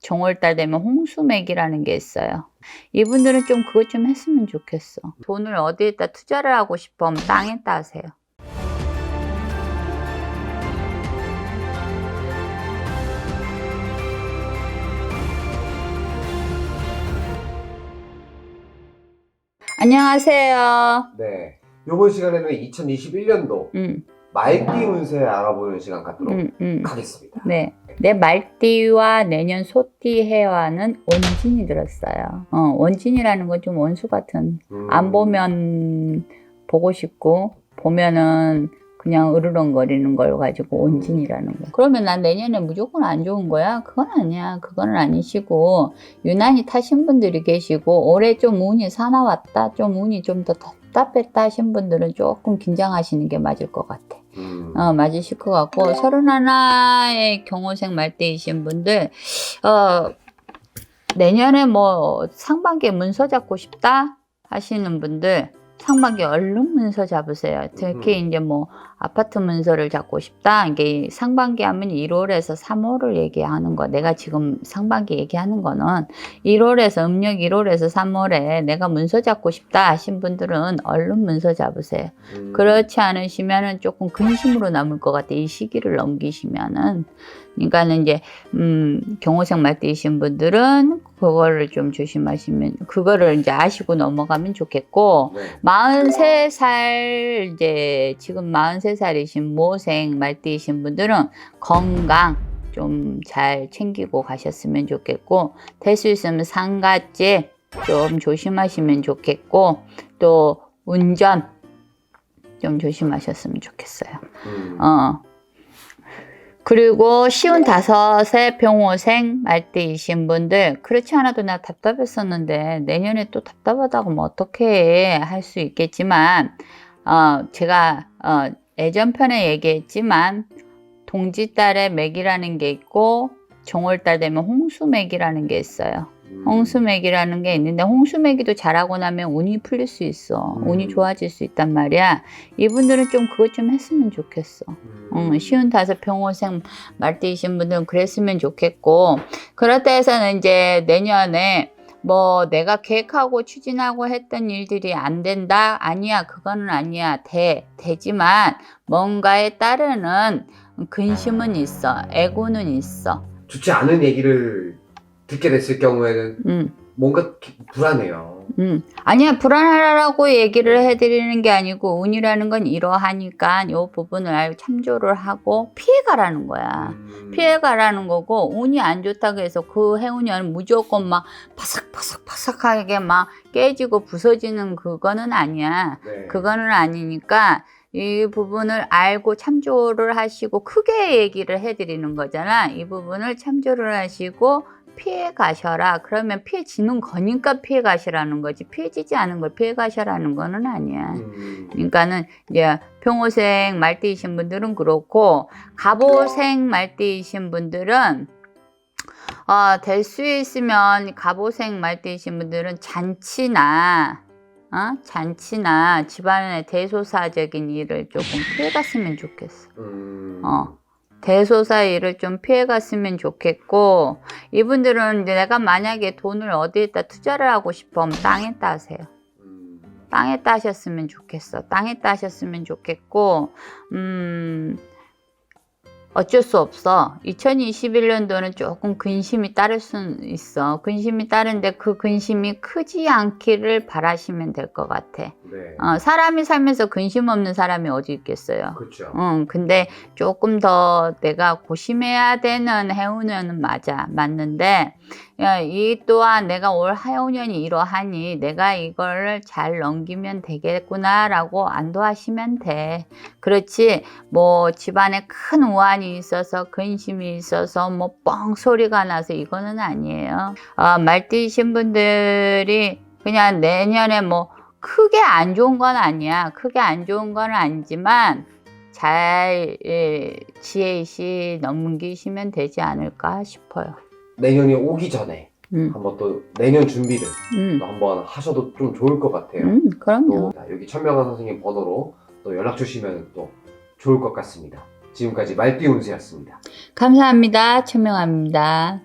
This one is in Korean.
정월달 되면 홍수맥이라는 게 있어요. 이분들은 좀 그것 좀 했으면 좋겠어. 돈을 어디에다 투자를 하고 싶어 하면 땅에다 하세요. 안녕하세요. 네. 이번 시간에는 2021년도 음, 말띠 운세 알아보는 시간 갖도록 음, 음. 하겠습니다. 네. 내 말띠와 내년 소띠 해와는 원진이 들었어요. 어, 원진이라는 건 좀 원수 같은. 음, 안 보면 보고 싶고, 보면은 그냥 으르렁거리는 걸 가지고 원진이라는 거. 그러면 난 내년에 무조건 안 좋은 거야? 그건 아니야. 그건 아니시고, 유난히 타신 분들이 계시고, 올해 좀 운이 사나웠다, 좀 운이 좀 더 답답했다 하신 분들은 조금 긴장하시는 게 맞을 것 같아. 음, 어, 맞으실 것 같고, 서른 하나의 경호생 말대이신 분들, 어, 내년에 뭐 상반기에 문서 잡고 싶다 하시는 분들, 상반기 얼른 문서 잡으세요. 특히 음. 이제 뭐 아파트 문서를 잡고 싶다. 이게 상반기 하면 1월에서 3월을 얘기하는 거. 내가 지금 상반기 얘기하는 거는 1월에서 음력 1월에서 3월에 내가 문서 잡고 싶다 하신 분들은 얼른 문서 잡으세요. 음, 그렇지 않으시면은 조금 근심으로 남을 것 같아. 이 시기를 넘기시면은. 그러니까는 이제, 음, 경호생 말띠이신 분들은 그거를 좀 조심하시면, 그거를 이제 아시고 넘어가면 좋겠고, 네. 43살, 이제, 지금 43살이신 모생 말띠이신 분들은 건강 좀 잘 챙기고 가셨으면 좋겠고, 될 수 있으면 상가죄 좀 조심하시면 좋겠고, 또 운전 좀 조심하셨으면 좋겠어요. 음, 어. 그리고 쉬운 다섯의 병호생 말띠이신 분들 그렇지 않아도 나 답답했었는데 내년에 또 답답하다고 뭐 어떻게 할 수 있겠지만 어 제가 어 예전편에 얘기했지만 동지달에 맥이라는 게 있고 정월달 되면 홍수맥이라는 게 있어요. 음, 홍수맥이라는 게 있는데 홍수맥이도 잘하고 나면 운이 풀릴 수 있어. 음. 운이 좋아질 수 있단 말이야. 이분들은 좀 그것 좀 했으면 좋겠어. 음, 음, 쉬운 다섯 평호생 말띠이신 분들은 그랬으면 좋겠고 그렇다 해서는 이제 내년에 뭐 내가 계획하고 추진하고 했던 일들이 안 된다 아니야 그거는 아니야 돼 되지만 뭔가에 따르는 근심은 있어 애고는 있어 좋지 않은 얘기를 듣게 됐을 경우에는 음. 뭔가 기- 불안해요. 음, 아니야, 불안하라고 얘기를 해드리는 게 아니고, 운이라는 건 이러하니까 이 부분을 알고 참조를 하고 피해가라는 거야. 음, 피해가라는 거고, 운이 안 좋다고 해서 그 해운년 무조건 막 바삭바삭바삭하게 막 깨지고 부서지는 그거는 아니야. 네. 그거는 아니니까, 이 부분을 알고 참조를 하시고, 크게 얘기를 해드리는 거잖아. 이 부분을 참조를 하시고, 피해 가셔라. 그러면 피해지는 거니까 피해 가시라는 거지. 피해지지 않은 걸 피해 가셔라는 거는 아니야. 음, 그러니까는 이제 평호생 말띠이신 분들은 그렇고 갑오생 말띠이신 분들은 어, 될 수 있으면 갑오생 말띠이신 분들은 잔치나 어? 잔치나 집안의 대소사적인 일을 조금 피해갔으면 좋겠어. 음, 어. 대소사 일을 좀 피해갔으면 좋겠고 이분들은 이제 내가 만약에 돈을 어디에다 투자를 하고 싶어 하면 땅에다 하세요. 음, 땅에다 하셨으면 좋겠어. 땅에다 하셨으면 좋겠고 음 어쩔 수 없어. 2021년도는 조금 근심이 따를 수 있어. 근심이 따른데 그 근심이 크지 않기를 바라시면 될 것 같아. 네. 어, 사람이 살면서 근심 없는 사람이 어디 있겠어요. 그렇죠. 응, 근데 조금 더 내가 고심해야 되는 해운년은 맞아. 맞는데, 야, 이 또한 내가 올 해운년이 이러하니 내가 이거를 잘 넘기면 되겠구나라고 안도하시면 돼. 그렇지, 뭐 집안에 큰 우환이 있어서 근심이 있어서 뭐 뻥 소리가 나서 이거는 아니에요. 어, 말띠이신 분들이 그냥 내년에 뭐 크게 안 좋은 건 아니야. 크게 안 좋은 건 아니지만 잘 예, 지혜시 넘기시면 되지 않을까 싶어요. 내년이 오기 전에 음, 한번 또 내년 준비를 음, 또 한번 하셔도 좀 좋을 것 같아요. 음, 그럼요. 또 자, 여기 천명환 선생님 번호로 또 연락 주시면 또 좋을 것 같습니다. 지금까지 말띠 운세였습니다. 감사합니다. 천명합니다.